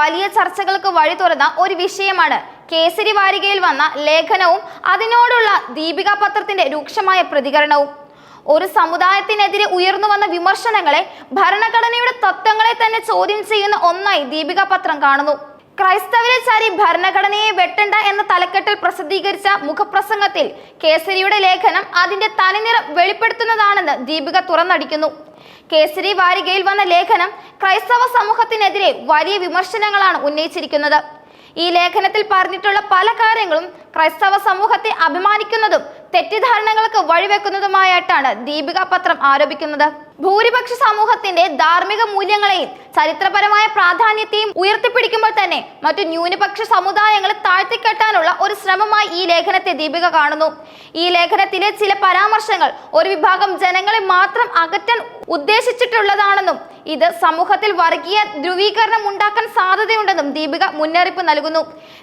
വലിയ ചർച്ചകൾക്ക് വഴി തുറന്ന ഒരു വിഷയമാണ്. കേസരി വാരികയിൽ വന്ന ലേഖനവും അതിനോടുള്ള ദീപിക പത്രത്തിന്റെ രൂക്ഷമായ പ്രതികരണവും. ഒരു സമുദായത്തിനെതിരെ ഉയർന്നു വന്ന വിമർശനങ്ങളെ ഭരണഘടനയുടെ തത്വങ്ങളെ തന്നെ ചോദ്യം ചെയ്യുന്ന ഒന്നായി ദീപിക പത്രം കാണുന്നു. ക്രൈസ്തവരെ ചാരി ഭരണഘടനയെ വെട്ടണ്ട എന്ന തലക്കെട്ടിൽ പ്രസിദ്ധീകരിച്ച മുഖപ്രസംഗത്തിൽ കേസരിയുടെ ലേഖനം അതിന്റെ തനിനിറം വെളിപ്പെടുത്തുന്നതാണെന്ന് ദീപിക തുറന്നടിക്കുന്നു. കേസരി വാരികയിൽ വന്ന ലേഖനം ക്രൈസ്തവ സമൂഹത്തിനെതിരെ വലിയ വിമർശനങ്ങളാണ് ഉന്നയിച്ചിരിക്കുന്നത്. ഈ ലേഖനത്തിൽ പറഞ്ഞിട്ടുള്ള പല കാര്യങ്ങളും ക്രൈസ്തവ സമൂഹത്തെ അഭിമാനിക്കുന്നതും തെറ്റിദ്ധാരണകൾക്ക് വഴിവെക്കുന്നതുമായിട്ടാണ് ദീപിക പത്രം ആരോപിക്കുന്നത്. ഭൂരിപക്ഷ സമൂഹത്തിന്റെ ധാർമ്മിക മൂല്യങ്ങളെയും ചരിത്രപരമായ പ്രാധാന്യത്തെയും ഉയർത്തിപ്പിടിക്കുമ്പോൾ തന്നെ മറ്റു ന്യൂനപക്ഷ സമുദായങ്ങളെ താഴ്ത്തിക്കെട്ടാനുള്ള ഒരു ശ്രമമായി ഈ ലേഖനത്തെ ദീപിക കാണുന്നു. ഈ ലേഖനത്തിലെ ചില പരാമർശങ്ങൾ ഒരു വിഭാഗം ജനങ്ങളെ മാത്രം അകറ്റാൻ ഉദ്ദേശിച്ചിട്ടുള്ളതാണെന്നും ഇത് സമൂഹത്തിൽ വർഗീയ ധ്രുവീകരണം ഉണ്ടാക്കാൻ സാധ്യതയുണ്ടെന്നും ദീപിക മുന്നറിയിപ്പ് നൽകുന്നു.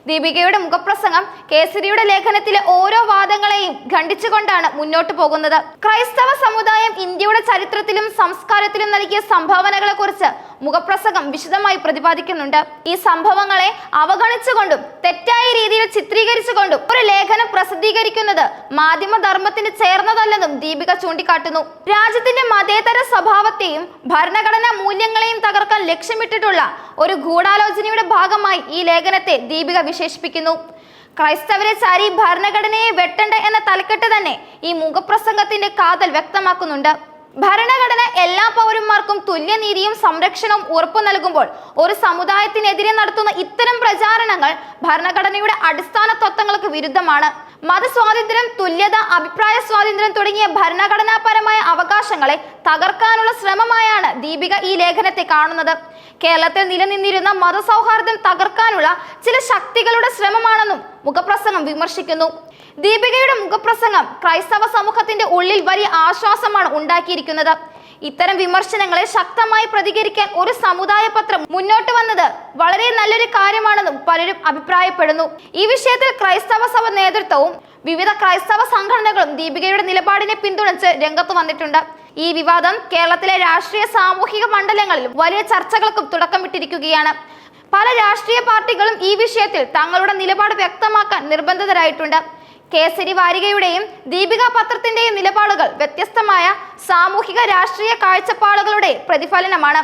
ദീപികയുടെ മുഖപ്രസംഗം കേസരിയുടെ ലേഖനത്തിലെ ഓരോ വാദങ്ങളെയും ഖണ്ഡിച്ചുകൊണ്ടാണ് മുന്നോട്ട് പോകുന്നത്. ക്രൈസ്തവ സമുദായം ഇന്ത്യയുടെ ചരിത്രത്തിലും സംസ്കാരത്തിലും നൽകിയ സംഭാവനകളെ കുറിച്ച് മുഖപ്രസംഗം വിശദമായി പ്രതിപാദിക്കുന്നുണ്ട്. ഈ സംഭവങ്ങളെ അവഗണിച്ചുകൊണ്ടും തെറ്റായ രീതിയിൽ ചിത്രീകരിച്ചുകൊണ്ടും ഒരു ലേഖനം പ്രസിദ്ധീകരിക്കുന്നത് മാധ്യമധർമ്മത്തിന് ചേർന്നതല്ലെന്നും ദീപിക ചൂണ്ടിക്കാട്ടുന്നു. രാജ്യത്തിന്റെ മതേതര സ്വഭാവത്തെയും ഭരണഘടനാ മൂല്യങ്ങളെയും തകർക്കാൻ ലക്ഷ്യമിട്ടിട്ടുള്ള ഒരു ഗൂഢാലോചനയുടെ ഭാഗമായി ഈ ലേഖനത്തെ ദീപിക വിശേഷിപ്പിക്കുന്നു. ക്രൈസ്തവരെ ചാരി ഭരണഘടനയെ വെട്ടണ്ട എന്ന തലക്കെട്ട് തന്നെ ഈ മുഖപ്രസംഗത്തിന്റെ കാതൽ വ്യക്തമാക്കുന്നുണ്ട്. ഭരണഘടന എല്ലാ പൗരന്മാർക്കും തുല്യനീതിയും സംരക്ഷണവും ഉറപ്പു നൽകുമ്പോൾ ഒരു സമുദായത്തിനെതിരെ നടത്തുന്ന ഇത്തരം പ്രചാരണങ്ങൾ ഭരണഘടനയുടെ അടിസ്ഥാന തത്വങ്ങൾക്ക് വിരുദ്ധമാണ്. മതസ്വാതന്ത്ര്യം തുല്യത അഭിപ്രായ സ്വാതന്ത്ര്യം തുടങ്ങിയ ഭരണഘടനാപരമായ അവകാശങ്ങളെ തകർക്കാനുള്ള ശ്രമമായാണ് ദീപിക ഈ ലേഖനത്തെ കാണുന്നത്. കേരളത്തിൽ നിലനിന്നിരുന്ന മതസൗഹാർദ്ദം തകർക്കാനുള്ള ചില ശക്തികളുടെ ശ്രമമാണെന്നും മുഖപ്രസംഗം വിമർശിക്കുന്നു. ദീപികയുടെ മുഖപ്രസംഗം ക്രൈസ്തവ സമൂഹത്തിന്റെ ഉള്ളിൽ വലിയ ആശ്വാസമാണ് ഉണ്ടാക്കിയിരിക്കുന്നത്. ഇത്തരം വിമർശനങ്ങളെ ശക്തമായി പ്രതികരിക്കാൻ ഒരു സമുദായ പത്രം മുന്നോട്ട് വന്നത് വളരെ നല്ലൊരു കാര്യമാണെന്നും പലരും അഭിപ്രായപ്പെടുന്നു. ഈ വിഷയത്തിൽ ക്രൈസ്തവ സഭ നേതൃത്വവും വിവിധ ക്രൈസ്തവ സംഘടനകളും ദീപികയുടെ നിലപാടിനെ പിന്തുണച്ച് രംഗത്ത് വന്നിട്ടുണ്ട്. ഈ വിവാദം കേരളത്തിലെ രാഷ്ട്രീയ സാമൂഹിക മണ്ഡലങ്ങളിൽ വലിയ ചർച്ചകൾക്കും തുടക്കമിട്ടിരിക്കുകയാണ് പല രാഷ്ട്രീയ പാർട്ടികളും ഈ വിഷയത്തിൽ തങ്ങളുടെ നിലപാട് വ്യക്തമാക്കാൻ നിർബന്ധിതരായിട്ടുണ്ട്. കേസരി വാരികയുടെയും ദീപിക പത്രത്തിന്റെയും നിലപാടുകൾ വ്യത്യസ്തമായ സാമൂഹിക രാഷ്ട്രീയ കാഴ്ചപ്പാടുകളുടെ പ്രതിഫലനമാണ്.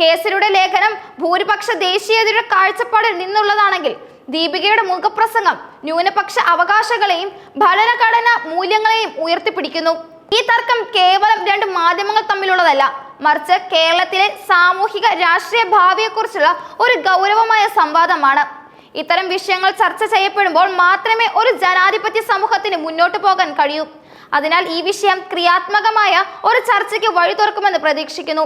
കേസരിയുടെ ലേഖനം ഭൂരിപക്ഷ ദേശീയതയുടെ കാഴ്ചപ്പാടിൽ നിന്നുള്ളതാണെങ്കിൽ ദീപികയുടെ മുഖപ്രസംഗം ന്യൂനപക്ഷ അവകാശങ്ങളെയും ഭരണഘടന മൂല്യങ്ങളെയും ഉയർത്തിപ്പിടിക്കുന്നു. ഈ തർക്കം കേവലം രണ്ട് മാധ്യമങ്ങൾ തമ്മിലുള്ളതല്ല. മറിച്ച് കേരളത്തിലെ സാമൂഹിക രാഷ്ട്രീയ ഭാവിയെക്കുറിച്ചുള്ള ഒരു ഗൗരവമായ സംവാദമാണ്. ഇത്തരം വിഷയങ്ങൾ ചർച്ച ചെയ്യപ്പെടുമ്പോൾ മാത്രമേ ഒരു ജനാധിപത്യ സമൂഹത്തിന് മുന്നോട്ട് പോകാൻ കഴിയൂ. അതിനാൽ ഈ വിഷയം ക്രിയാത്മകമായ ഒരു ചർച്ചയ്ക്ക് വഴി തുറക്കുമെന്ന് പ്രതീക്ഷിക്കുന്നു.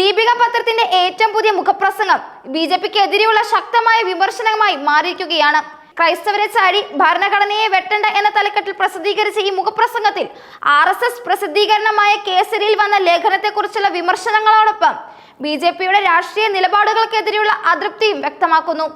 ദീപിക പത്രത്തിന്റെ ഏറ്റവും പുതിയ മുഖപ്രസംഗം ബി ജെ പിക്ക് എതിരെയുള്ള ശക്തമായ വിമർശനമായി മാറിയിരിക്കുകയാണ്. ക്രൈസ്തവരെ ചാടി ഭരണഘടനയെ വെട്ടണ്ട എന്ന തലക്കെട്ടിൽ പ്രസിദ്ധീകരിച്ച ഈ മുഖപ്രസംഗത്തിൽ ആർ എസ് എസ് പ്രസിദ്ധീകരണമായ കേസരിയിൽ വന്ന ലേഖനത്തെക്കുറിച്ചുള്ള വിമർശനങ്ങളോടൊപ്പം ബി ജെ പിയുടെ രാഷ്ട്രീയ നിലപാടുകൾക്കെതിരെയുള്ള അതൃപ്തിയും വ്യക്തമാക്കുന്നു.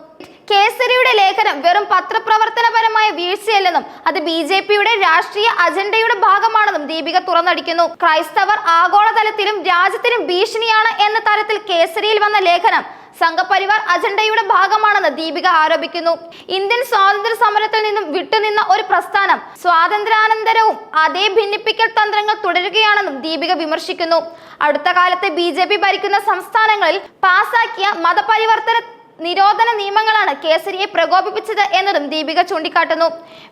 കേസരിയുടെ ലേഖനം വെറും പത്രപ്രവർത്തനപരമായ വീഴ്ചയല്ലെന്നും അത് ബി ജെ പിയുടെ രാഷ്ട്രീയ അജണ്ടയുടെ ഭാഗമാണെന്നും ദീപിക തുറന്നടിക്കുന്നു. ക്രൈസ്തവർ ആഗോളതലത്തിലും രാജ്യത്തിനും ഭീഷണിയാണ് എന്ന തരത്തിൽ കേസരിയിൽ വന്ന ലേഖനം സംഘപരിവാർ അജണ്ടയുടെ ഭാഗമാണെന്ന് ദീപിക ആരോപിക്കുന്നു. ഇന്ത്യൻ സ്വാതന്ത്ര്യ സമരത്തിൽ നിന്നും വിട്ടുനിന്ന ഒരു പ്രസ്ഥാനം സ്വാതന്ത്ര്യാനന്തരവും അതേ ഭിന്നിപ്പിക്കൽ തന്ത്രങ്ങൾ തുടരുകയാണെന്നും ദീപിക വിമർശിക്കുന്നു. അടുത്ത കാലത്ത് ബി ഭരിക്കുന്ന സംസ്ഥാനങ്ങളിൽ പാസാക്കിയ മതപരിവർത്തന നിരോധന നിയമങ്ങളാണ് കേസരിയെ പ്രകോപിപ്പിച്ചത് എന്നതും ദീപിക ചൂണ്ടിക്കാട്ടുന്നു.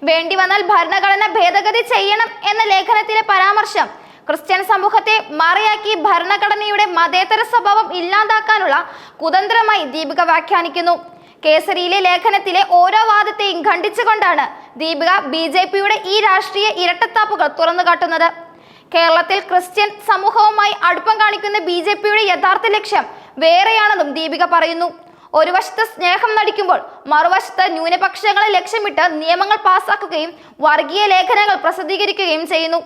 വേണ്ടി വന്നാൽ ഭരണഘടന ഭേദഗതി ചെയ്യണം എന്ന ലേഖനത്തിലെ പരാമർശം ക്രിസ്ത്യൻ സമൂഹത്തെ മറയാക്കി ഭരണഘടനയുടെ മതേതര സ്വഭാവം ഇല്ലാതാക്കാനുള്ള കുതന്ത്രമായി ദീപിക വ്യാഖ്യാനിക്കുന്നു. കേസരിയിലെ ലേഖനത്തിലെ ഓരോ വാദത്തെയും ഖണ്ഡിച്ചുകൊണ്ടാണ് ദീപിക ബി ജെ പിയുടെ ഈ രാഷ്ട്രീയ ഇരട്ടത്താപ്പുകൾ തുറന്നു കാട്ടുന്നത് കേരളത്തിൽ ക്രിസ്ത്യൻ സമൂഹവുമായി അടുപ്പം കാണിക്കുന്ന ബി യഥാർത്ഥ ലക്ഷ്യം വേറെയാണെന്നും ദീപിക പറയുന്നു. ഒരു വശത്ത് സ്നേഹം നടിക്കുമ്പോൾ മറുവശത്ത് ന്യൂനപക്ഷങ്ങളെ ലക്ഷ്യമിട്ട് നിയമങ്ങൾ പാസാക്കുകയും വർഗീയ ലേഖനങ്ങൾ പ്രസിദ്ധീകരിക്കുകയും ചെയ്യുന്നു.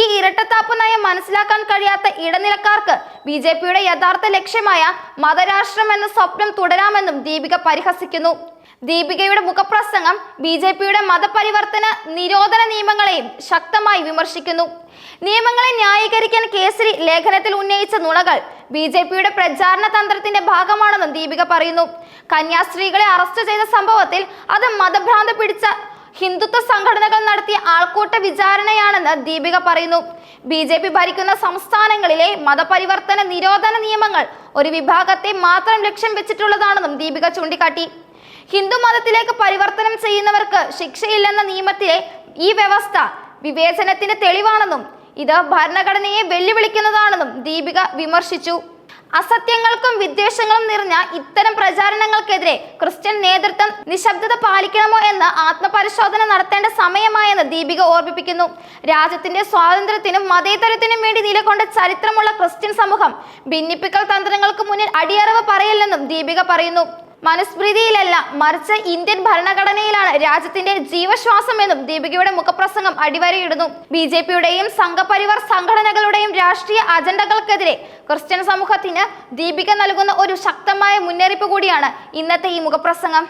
ഈ ഇരട്ടത്താപ്പ് നയം മനസ്സിലാക്കാൻ കഴിയാത്ത ഇടനിലക്കാർക്ക് ബി ജെ പിയുടെ യഥാർത്ഥ ലക്ഷ്യമായ മതരാഷ്ട്രം എന്ന സ്വപ്നം തുടരാമെന്നും ദീപിക പരിഹസിക്കുന്നു. ദീപികയുടെ മുഖപ്രസംഗം ബി ജെ പിയുടെ മതപരിവർത്തന നിരോധന നിയമങ്ങളെയും ശക്തമായി വിമർശിക്കുന്നു. നിയമങ്ങളെ ന്യായീകരിക്കാൻ കേസരി ലേഖനത്തിൽ ഉന്നയിച്ച നുണകൾ ബി ജെ പിയുടെ പ്രചാരണ തന്ത്രത്തിന്റെ ഭാഗമാണെന്നും ദീപിക പറയുന്നു. കന്യാസ്ത്രീകളെ അറസ്റ്റ് ചെയ്ത സംഭവത്തിൽ അത് മതഭ്രാന്ത് പിടിച്ച ഹിന്ദുത്വ സംഘടനകൾ നടത്തിയ ആൾക്കൂട്ട വിചാരണയാണെന്ന് ദീപിക പറയുന്നു. ബി ജെ പി ഭരിക്കുന്ന സംസ്ഥാനങ്ങളിലെ മതപരിവർത്തന നിരോധന നിയമങ്ങൾ ഒരു വിഭാഗത്തെ മാത്രം ലക്ഷ്യം വെച്ചിട്ടുള്ളതാണെന്നും ദീപിക ചൂണ്ടിക്കാട്ടി. ഹിന്ദു മതത്തിലേക്ക് പരിവർത്തനം ചെയ്യുന്നവർക്ക് ശിക്ഷയില്ലെന്ന നിയമത്തിലെ ഈ വ്യവസ്ഥ വിവേചനത്തിന്റെ തെളിവാണെന്നും ഇത് ഭരണഘടനയെ വെല്ലുവിളിക്കുന്നതാണെന്നും ദീപിക വിമർശിച്ചു. അസത്യങ്ങൾക്കും വിദ്വേഷങ്ങളും നിറഞ്ഞ ഇത്തരം പ്രചാരണങ്ങൾക്കെതിരെ ക്രിസ്ത്യൻ നേതൃത്വം നിശബ്ദത പാലിക്കണമോ എന്ന് ആത്മപരിശോധന നടത്തേണ്ട സമയമായെന്ന് ദീപിക ഓർമ്മിപ്പിക്കുന്നു. രാജ്യത്തിന്റെ സ്വാതന്ത്ര്യത്തിനും മതേതരത്തിനും വേണ്ടി നിലകൊണ്ട ചരിത്രമുള്ള ക്രിസ്ത്യൻ സമൂഹം ഭിന്നിപ്പിക്കൽ തന്ത്രങ്ങൾക്ക് മുന്നിൽ അടിയറവ് പറയില്ലെന്നും ദീപിക പറയുന്നു. മനുസ്മൃതിയിലല്ല മറിച്ച് ഇന്ത്യൻ ഭരണഘടനയിലാണ് രാജ്യത്തിന്റെ ജീവശ്വാസം എന്നും ദീപികയുടെ മുഖപ്രസംഗം അടിവരയിടുന്നു. ബി ജെ പിയുടെയും സംഘപരിവാർ സംഘടനകളുടെയും രാഷ്ട്രീയ അജണ്ടകൾക്കെതിരെ ക്രിസ്ത്യൻ സമൂഹത്തിന് ദീപിക നൽകുന്ന ഒരു ശക്തമായ മുന്നറിയിപ്പ് കൂടിയാണ് ഇന്നത്തെ ഈ മുഖപ്രസംഗം.